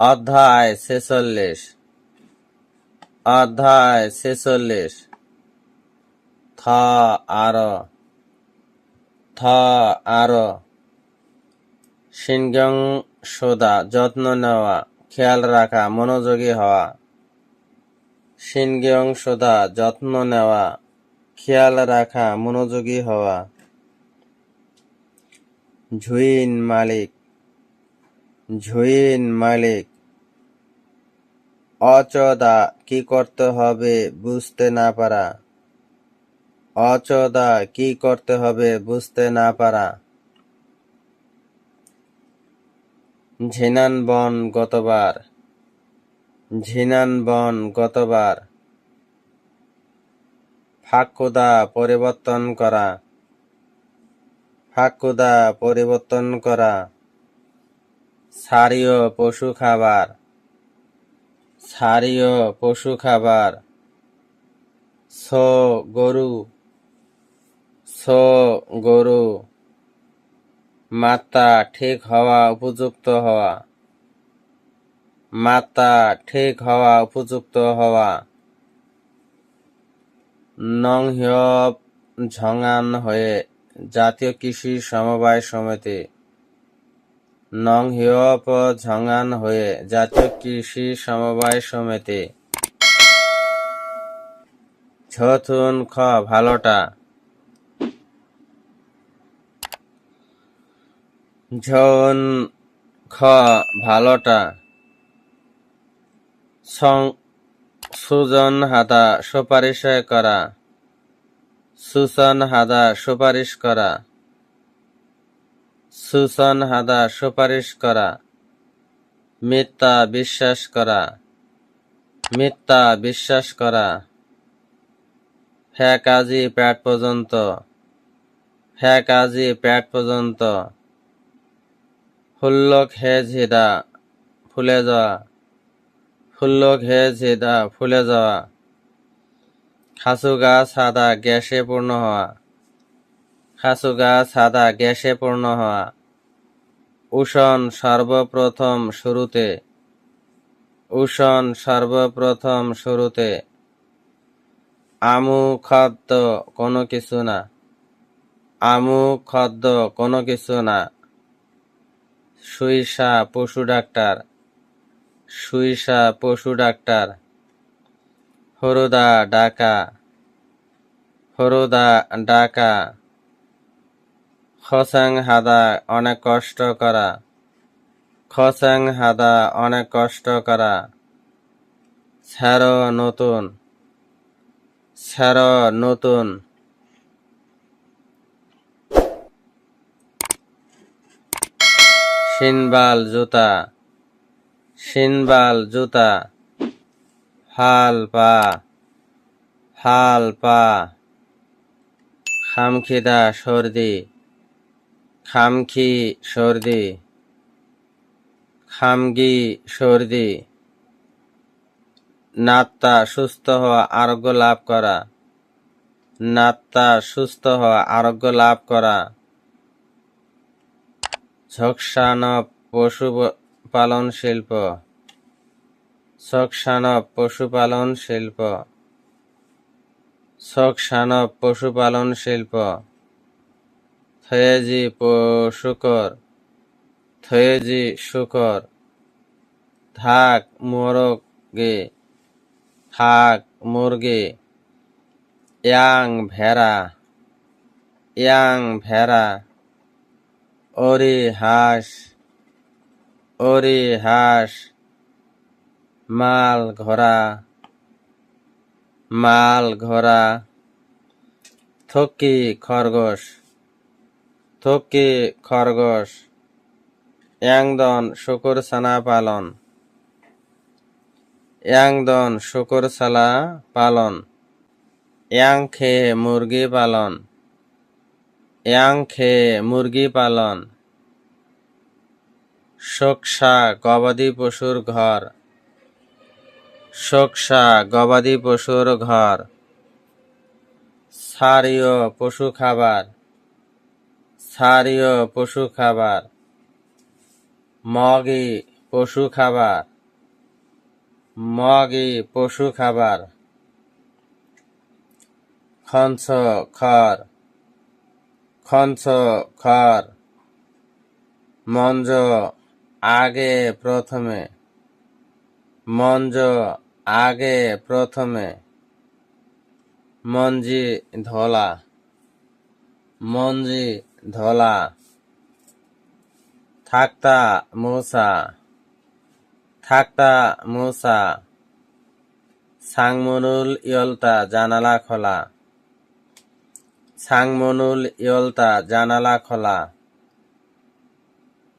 অধ্যায় ছেচল্লিশ। অধ্যায় ছেচল্লিশ। থ আর। থ আর। সিংহং সোদা, যত্ন নেওয়া, খেয়াল রাখা, মনোযোগী হওয়া। সিংহং সোদা, যত্ন নেওয়া, খেয়াল রাখা, মনোযোগী হওয়া। ঝুইন মালিক। ঝুইন মালিক। অচদা কি করতে হবে বুঝতে না পারা। অচদা কি করতে হবে বুঝতে না পারা। ঝিনান বন গতবার, ঝিনান বন গতবার। ফাঁকুদা পরিবর্তন করা, ফাকুদা পরিবর্তন করা। সারীয় পশু খাবার সারীয় পশু খাবার। ছো গরু ছো গরু মাত্রা ঠিক হওয়া উপযুক্ত হওয়া। মাত্রা ঠিক হওয়া উপযুক্ত হওয়া। নংহিয়প ঝঙান হয়ে জাতীয় কৃষি সমবায় সমিতি। নংহিয়প ঝঙান হয়ে জাতীয় কৃষি সমবায় সমিতি। ছথুন খ, ভালোটা। ঝন খ, ভালোটা। সং সুজন হাদা, সুপারিশ করা। সুসন হাদা, সুপারিশ করা। সুসন হাদা, সুপারিশ করা। মিথ্যা বিশ্বাস করা। মিথ্যা বিশ্বাস করা। হ্যাঁ কাজী প্যাট পর্যন্ত। হ্যাঁ কাজী প্যাট পর্যন্ত। হুল্লক হে ঝিদা, ফুলে যাওয়া। হুল্লক হে ঝিদা, ফুলে যাওয়া। খাসু গাছ সাদা গ্যাসে পূর্ণ হওয়া। খাসু গাছ সাদা গ্যাসে পূর্ণ হওয়া। উষণ সর্বপ্রথম শুরুতে। উষণ সর্বপ্রথম শুরুতে। আমু খাদ্য কোনো কিছু না। আমু খাদ্য কোনো কিছু না। সুইসা পশু ডাক্তার। সুইসা পশু ডাক্তার। হরুদা ডাকা। হরুদা ডাকা। খসাং হাদা অনেক কষ্ট করা। খসাং হাদা অনেক কষ্ট করা। স্যার নতুন। স্যার নতুন। সিনবাল জুতা। সিনবাল জুতা। হাল পা। হাল পা। খামখিদা সর্দি। খামখি সর্দি, খামগি সর্দি নাত্তা সুস্থ হওয়া আরোগ্য লাভ করা নাত্তা সুস্থ হওয়া আরোগ্য লাভ করা, ঝকসানব পশুপালন শিল্প শকসানব পশুপালন শিল্প শকসানব পশুপালন শিল্প। থয়েজি শুকর থয়েজি শুকর, থাক মোরগে, থাক মুরগি, ইয়াং ভেড়া ইয়াং ভেড়া ওরি হাঁস ওরি হাঁস মাল ঘোড়া মাল ঘোড়া, থকি খরগোশ। থকি খরগোশ। ইয়াংদন শুকুর সানা পালন। ইয়াংদন শুকুর সালা পালন। ইয়াং খে মুরগি পালন। ইয়াং খে মুরগি পালন। শোকসা গবাদি পশুর ঘর। শোকসা গবাদি পশুর ঘর। সারীয় পশু খাবার। সারীয় পশু খাবার, মগি পশু খাবার, মগি পশু খাবার খঞ্চ খর খঞ্চ খর মঞ্জ আগে প্রথমে, মঞ্জ আগে প্রথমে, মঞ্জি ধলা, মঞ্জি ধলা, থাকতা মূসা থাকতা মূসা, সাংমনুল ইয়লতা জানালা খোলা, সাংমনুল ইয়লতা জানালা খোলা,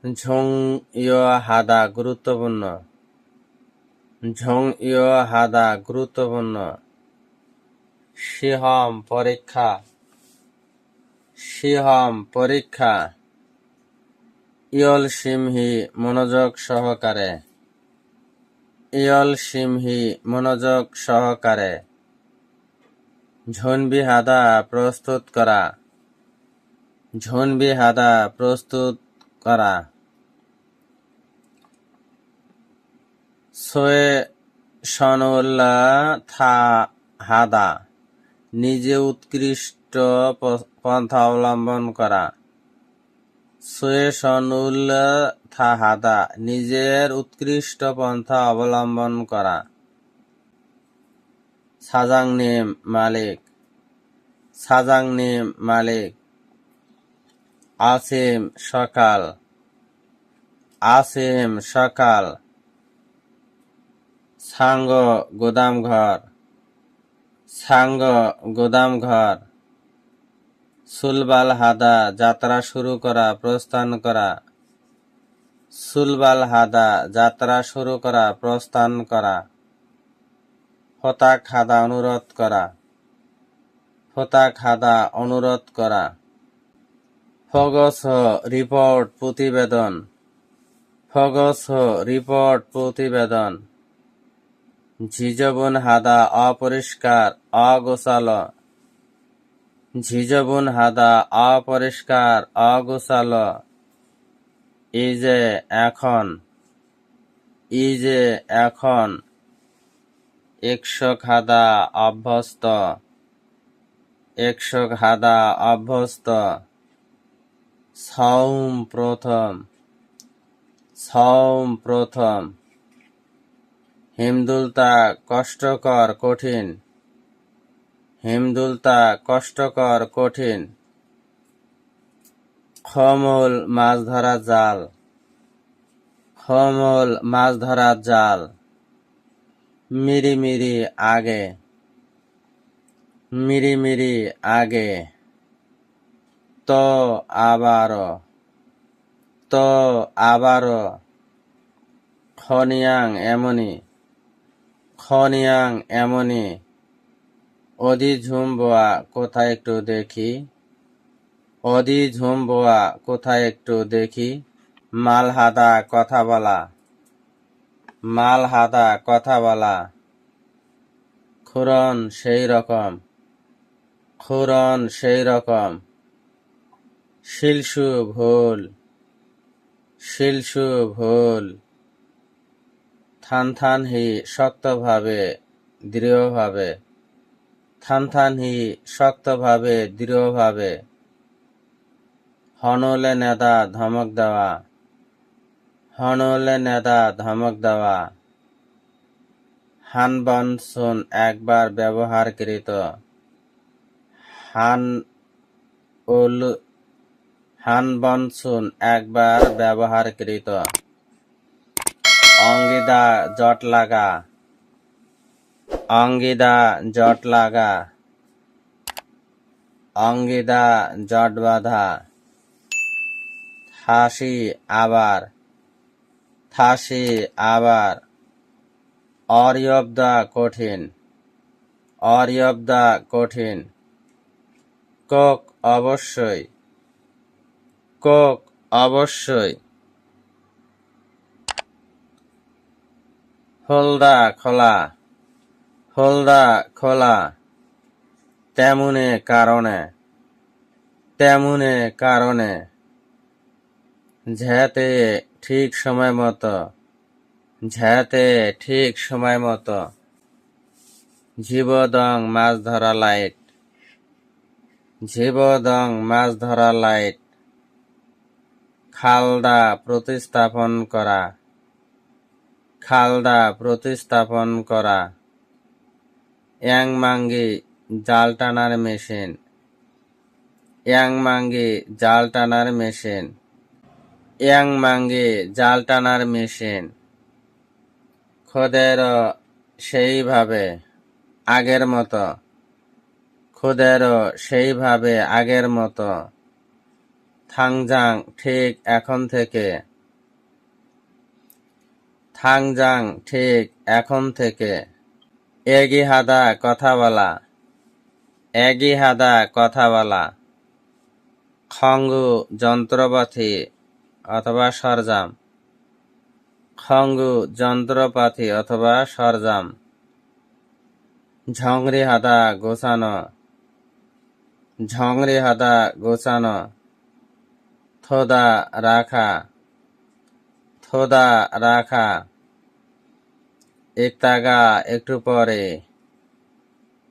ঝং ইয় হাদা গুরুত্বপূর্ণ, ঝং ইয় হাদা গুরুত্বপূর্ণ, সিহম পরীক্ষা সিহম, পরীক্ষা। ইয়ল সিমহি, মনোযোগ সহকারে। ইয়ল সিমহি, মনোযোগ সহকারে। ঝুনবি হাদা প্রস্তুত করা। ঝুনবি হাদা প্রস্তুত করা। সোয়ে সনুল্লাহ থা হাদা নিজে উৎকৃষ্ট পন্থা অবলম্বন করা। সোয়ে সনুল্লাহ থা নিজের উৎকৃষ্ট পন্থা অবলম্বন করা। সাজাং নেম মালিক সাজাং নেম মালিক। আসেম সকাল আসেম সকাল। সাঙ্গ গোদাম ঘর সাঙ্গ গোদাম ঘর সুলবাল হাদা যাত্রা শুরু করা, প্রস্থান করা। সুলবাল হাদা যাত্রা শুরু করা, প্রস্থান করা। হতাক হাদা অনুরোধ করা। হতাক হাদা অনুরোধ করা। ফগস, রিপোর্ট, প্রতিবেদন। ফগস, রিপোর্ট, প্রতিবেদন। ঝিজবুন হাদা অপরিষ্কার। অগোছাল ঝিজবুন হাদা, অপরিষ্কার অগোসাল যে এখন যে এখন একশো খাদা অভ্যস্ত একশো খাদা অভ্যস্ত। সৌম প্রথম সৌম প্রথম। হিমদুলতা কষ্টকর, কঠিন। হিমদুলতা কষ্টকর, কঠিন। খমল মাছ ধরা জাল। খমল মাছ ধরা জাল। মিরি মিরি আগে। মিরি মিরি আগে। তো আবারও তো আবারও খনিয়াং এমনি। খনিয়াং এমনি। অদি ঝুমবোয়া কোথায় একটু দেখি? অদি ঝুমবোয়া কোথায় একটু দেখি? মালহাদা, কথা বলা। মালহাদা, কথা বলা। খুরন, সেই রকম। খুরন, সেই রকম। শিলসু, ভুল। শিলসু, ভুল। থান হি শক্তভাবে দৃঢ়ভাবে। থান হি শক্তভাবে, দৃঢ়ভাবে হনলে নেদা ধমক দেওয়া, হনলে নেদা ধমক দেওয়া। হান বনসুন একবার ব্যবহারকৃত। হান উল হান বনসুন একবার ব্যবহারকৃত। অঙ্গিদা জট লাগা। অঙ্গিদা জট লাগা। অঙ্গিদা জট বাঁধা। থাসি আবার। থাসি আবার। অরিয়বদা কঠিন। অরিয়বদা কঠিন। কোক অবশ্যই। কোক অবশ্যই। হলদা খোলা। হলদা, খোলা। তেমনে কারণে। তেমনে কারণে। ঝেতে ঠিক সময় মতো। ঝেড়াতে ঠিক সময় মতো। জীবদং মাছ ধরা লাইট। জীবদং মাছ ধরা লাইট। খালদা প্রতিস্থাপন করা। খালদা প্রতিস্থাপন করা। ইয়াংমাঙ্গি জাল টানার মেশিন ইয়াংমাঙ্গি জাল টানার মেশিন ইয়াংমাঙ্গি জাল টানার মেশিন খোদেরও সেইভাবে আগের মতো খোদেরও সেইভাবে আগের মতো থাংজাং ঠিক এখন থেকে থাংজাং ঠিক এখন থেকে এগি হাদা কথা বলা এগি হাদা কথা বলা খঙ্গু যন্ত্রপাতি অথবা সরজাম, খঙ্গু যন্ত্রপাতি অথবা সরজাম ঝংরি হাদা গোছানো ঝংরি হাদা গোছানো, থোদা রাখা থোদা রাখা ইত্যাগা একটু পরে।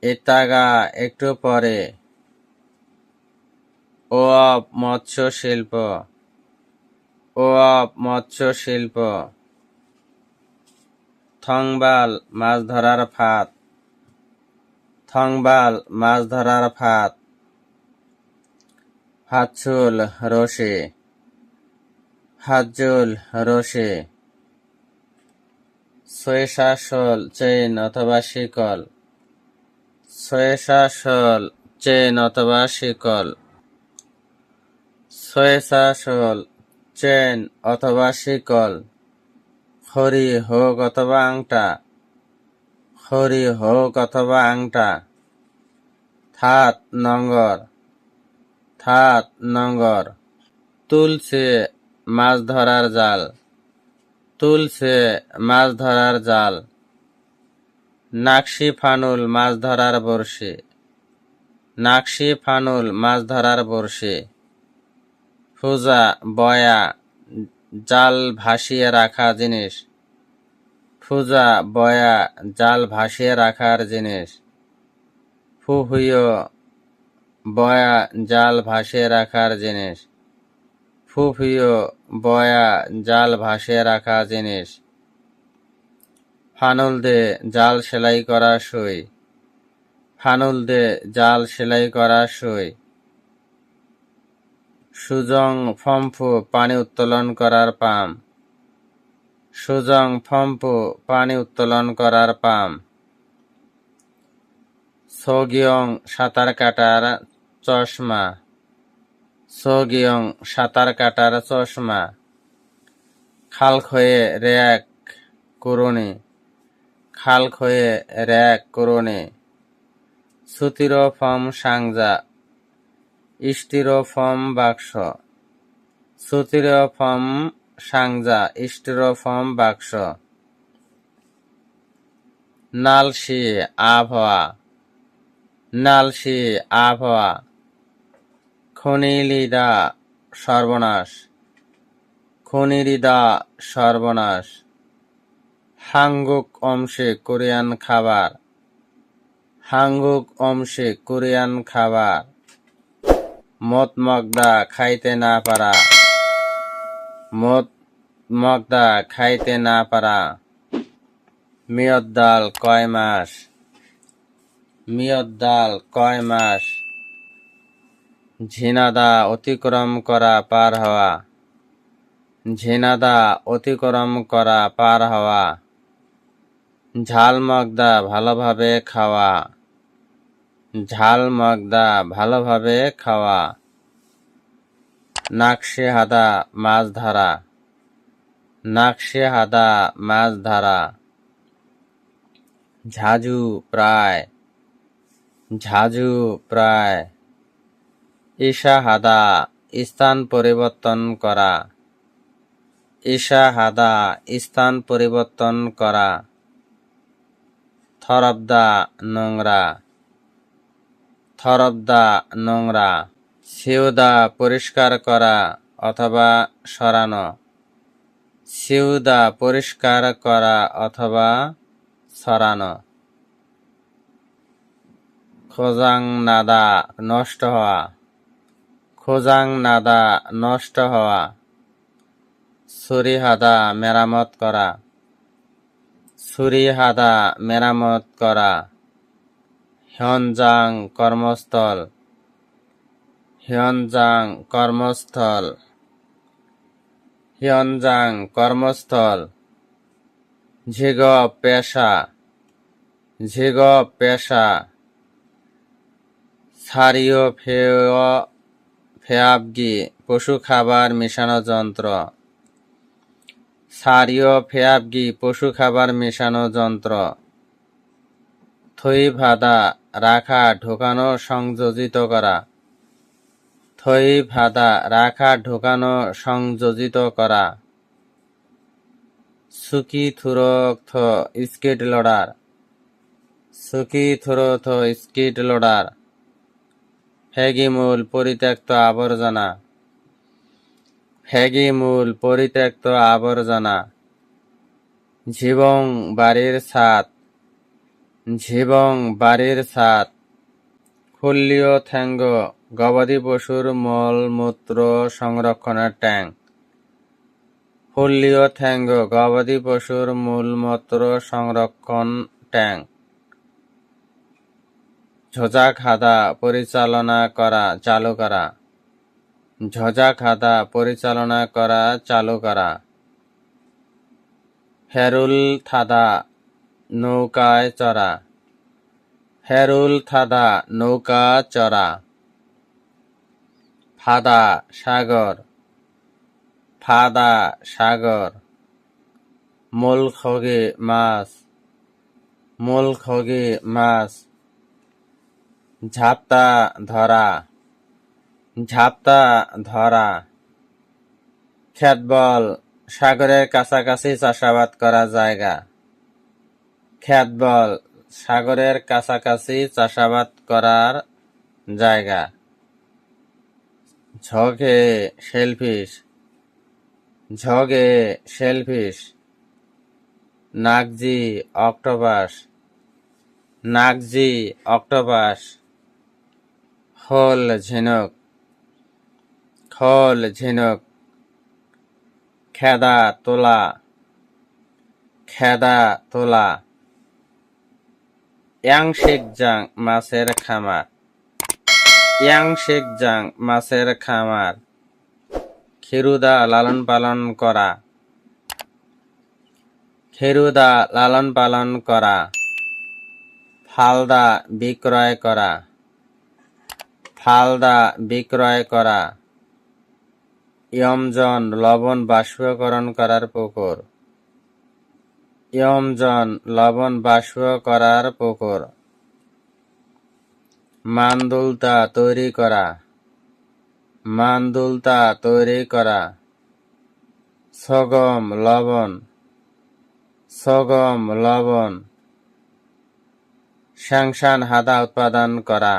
ইত্যাগা একটু পরে। ও অপ মৎস্য শিল্প ও অপ মৎস্য শিল্প থংবাল মাছ ধরার ফাঁদ। থংবাল মাছ ধরার ফাঁদ। হাতচুল রশি হাতজুল রশি সোয়েশাসল চেইন অথবা শিকল। সোয়েশাসল চেইন অথবা শিকল। সোয়েশাসল চেন অথবা শিকল। খড়ি, হোক অথবা আংটা। খড়ি, হোক অথবা আংটা। থাত, নঙ্গর। থাত, নঙ্গর। তুলছে মাছ ধরার জাল। তুলছে মাছ ধরার জাল। নাকশি ফানুল মাছ ধরার বড়শি। নাকশি ফানুল মাছ ধরার বড়শি। ফুজা, বয়া, জাল ভাসিয়ে রাখা জিনিস। ফুজা, বয়া, জাল ভাসিয়ে রাখার জিনিস। ফুহুইয় বয়া, জাল ভাসিয়ে রাখার জিনিস। ফুফিও বয়া জাল ভাসিয়ে রাখা জিনিস। ফানুল দে জাল সেলাই করা সই। ফানুল দে জাল সেলাই করা সই। সুজং ফম্ফু পানি উত্তোলন করার পাম। সুজং ফম্ফু পানি উত্তোলন করার পাম। সগিয়ং সাঁতার কাটার চশমা। সগিয়ং সাঁতার কাটার চশমা। খাল খয়ে র্যাক করুণে খাল খয়ে র্যাক করুণে সুতিরফম সাংজা। স্টিরোফম বাক্স। সুতির ফম সাংজা, ইষ্টির ফম বাক্স। নালসি আবহাওয়া। নালসি আবহাওয়া। খনিলিদা সর্বনাশ। খনিরিদা সর্বনাশ। হাঙ্গুক অংশে কোরিয়ান খাবার। হাঙ্গুক অংশে কোরিয়ান খাবার। মত মগদা খাইতে না পারা। মত মগদা খাইতে না পারা। মিয়দ্দাল কয় মাস? মিয়দ্দাল কয় মাস? ঝিনাদা অতিক্রম করা পার হওয়া। ঝিনাদা অতিক্রম করা পার হওয়া। ঝাল মগদা ভালোভাবে খাওয়া। ঝাল মগদা ভালোভাবে খাওয়া। নাকশে হাদা মাছ ধরা। নাকশে হাদা মাছ ধরা। ঝাজু প্রায়। ঝাজু প্রায়। ঈশা হাদা স্থান পরিবর্তন করা। ঈশা হাদা স্থান পরিবর্তন করা। থরবদা, নোংরা। থরবদা, নোংরা। সিউদা, পরিষ্কার করা অথবা সরানো। সিউদা, পরিষ্কার করা অথবা সরানো। খোজাং নাদা, নষ্ট হওয়া। খোজাং নাদা নষ্ট হওয়া। ছুরিহাদা মেরামত করা। ছুরিহাদা মেরামত করা। হ্যনজাং কর্মস্থল। হ্যনজাং কর্মস্থল। হ্যনজাং কর্মস্থল। ঝিগ পেশা। ঝিগ পেশা। সারিও ফেয় ফেয়াবগি, পশু খাবার মেশানো যন্ত্র। সারিও ফেয়াবগি, পশু খাবার মেশানো যন্ত্র। থই ভাদা রাখা, ঢোকানো, সংযোজিত করা। থই ভাদা রাখা, ঢোকানো, সংযোজিত করা। সুকি থুরক থ স্কেট লোডার। সুকি থুরো থ স্কেট লোডার। ফেগিমূল পরিত্যক্ত আবর্জনা। ফেগিমূল পরিত্যক্ত আবর্জনা। ঝিবং বাড়ির ছাদ। ঝিবং বাড়ির ছাদ। খুল্লিও থ্যাঙ্গ গবাদি পশুর মলমূত্র সংরক্ষণের ট্যাঙ্ক ফুল্লিও থ্যাঙ্গ গবাদি পশুর মূলমূত্র সংরক্ষণ ট্যাঙ্ক ঝোজা খাদা পরিচালনা করা চালু করা। ঝোজা খাদা পরিচালনা করা চালু করা। হেরুল থাদা নৌকায় চড়া। হেরুল থাদা নৌকা চড়া। ফাদা সাগর। ফাদা সাগর। মূল খগে মাছ। মূল খগে মাছ। ঝাপটা ধরা ঝাপটা ধরা। খেতবল সাগরের কাছাকাছি চাষাবাদ করা জায়গা। খেতবল সাগরের কাছাকাছি চাষাবাদ করার জায়গা। ঝগে শেলফিশ ঝগে শেলফিশ। নাগজি অক্টোপাস নাগজি অক্টোপাস। খোল ঝিনুক খোল ঝিনুক, খেদা তোলা খেদা তোলা ইয়াংশেকজাং মাছের খামার ইয়াংশেকজাং মাছের খামার, খেরুদা লালন পালন করা, খেরুদা লালন পালন করা, ফালদা বিক্রয় করা। ফালদা বিক্রয় করা, ইয়মজন লবণ বাষ্পীকরণ করার পুকুর। ইয়মজন লবণ বাষ্প করার পুকুর। মান্দুলতা তৈরি করা, মান্দুলতা তৈরি করা। সগম লবণ সগম লবণ। শ্যাংশান হাদা উৎপাদন করা।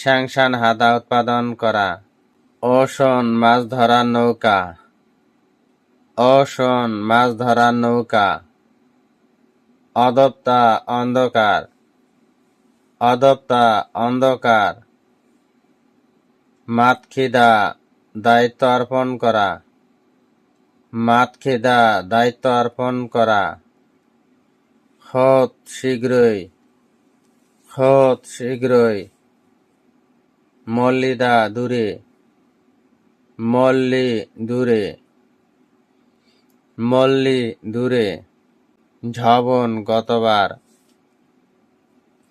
শ্যাংশান হাদা উৎপাদন করা। ওশন মাছ ধরার নৌকা। ওশন মাছ ধরার নৌকা। অদপ্তা অন্ধকার। অদপ্তা অন্ধকার। মাতখিদা দায়িত্ব অর্পণ করা। মাতখিদা দায়িত্ব অর্পণ করা। খত শীঘ্রই। খত শীঘ্রই। মল্লিদা দূরে, মল্লি দূরে মল্লি দূরে, ঝবন গতবার,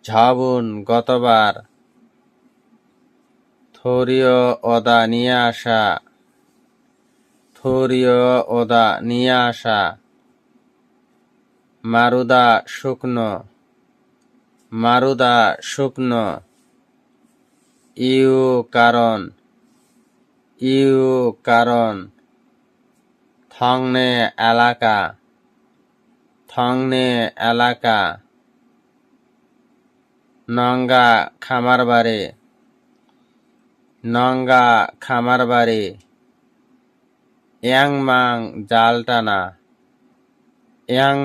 ঝাবুন গতবার থরীয় ওদা নিয়ে আসা থরীয় ওদা নিয়ে আসা, মারুদা শুকনো মারুদা শুকনো ইউ কারণ ইউ কারণ, থংনে এলাকা থংনে এলাকা, নঙ্গা খামার বাড়ি নঙ্গা খামার বাড়ি ইয়াং মাং জাল টানা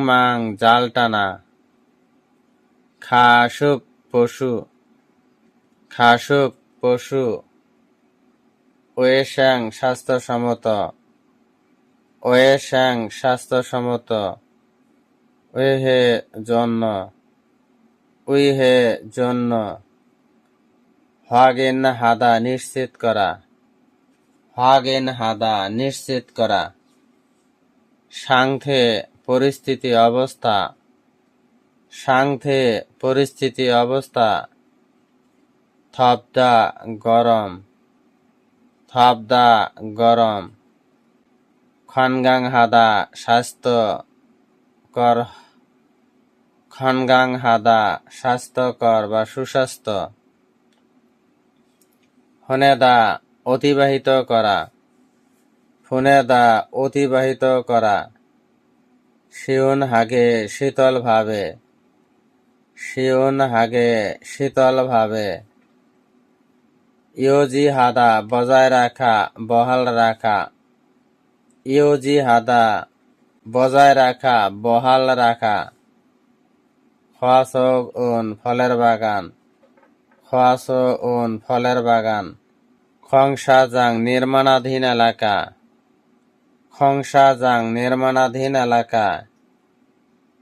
মাং জাল টানা খাসুক পশু। খাসুক, পশু, ওয়েশ্যাং স্বাস্থ্যসম্মত ওয়েশ্যাং স্বাস্থ্যসম্মত ওয়েহে জন্য, উইহে জন্য হাগেন হাদা নিশ্চিত করা হাগেন হাদা নিশ্চিত করা সাংথে পরিস্থিতি অবস্থা সাংথে পরিস্থিতি অবস্থা থপদা গরম থপদা গরম। খনগাং হাদা স্বাস্থ্য কর খনগাং হাদা স্বাস্থ্যকর বা সুস্বাস্থ্য। ফনেদা অতিবাহিত করা, ফোনেদা অতিবাহিত করা। শিউন হাগে শীতল ভাবে শিউন হাগে শীতল ভাবে। ইয়োজি হাদা বজায় রাখা, বহাল রাখা। ইয়োজি হাদা বজায় রাখা, বহাল রাখা। খোয়াশক উন ফলের বাগান। খোয়াশ উন ফলের বাগান। খংসাজাং নির্মাণাধীন এলাকা। খংসাজাং নির্মাণাধীন এলাকা।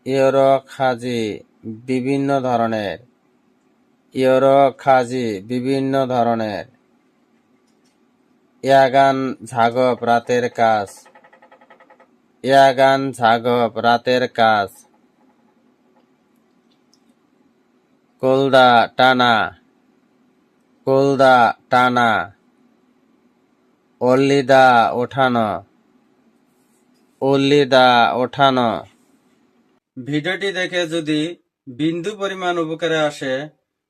ইয়োরো খাজি বিভিন্ন ধরনের। ইয়োরো খাজি বিভিন্ন ধরনের। ইয়াগান ঝাগপ রাতের কাজ। ইয়াগান ঝাগপ রাতের কাজ। কোলদা টানা। কোলদা টানা। অল্লিদা ওঠানো। অল্লিদা ওঠানো। ভিডিওটি দেখে যদি বিন্দু পরিমাণ উপকারে আসে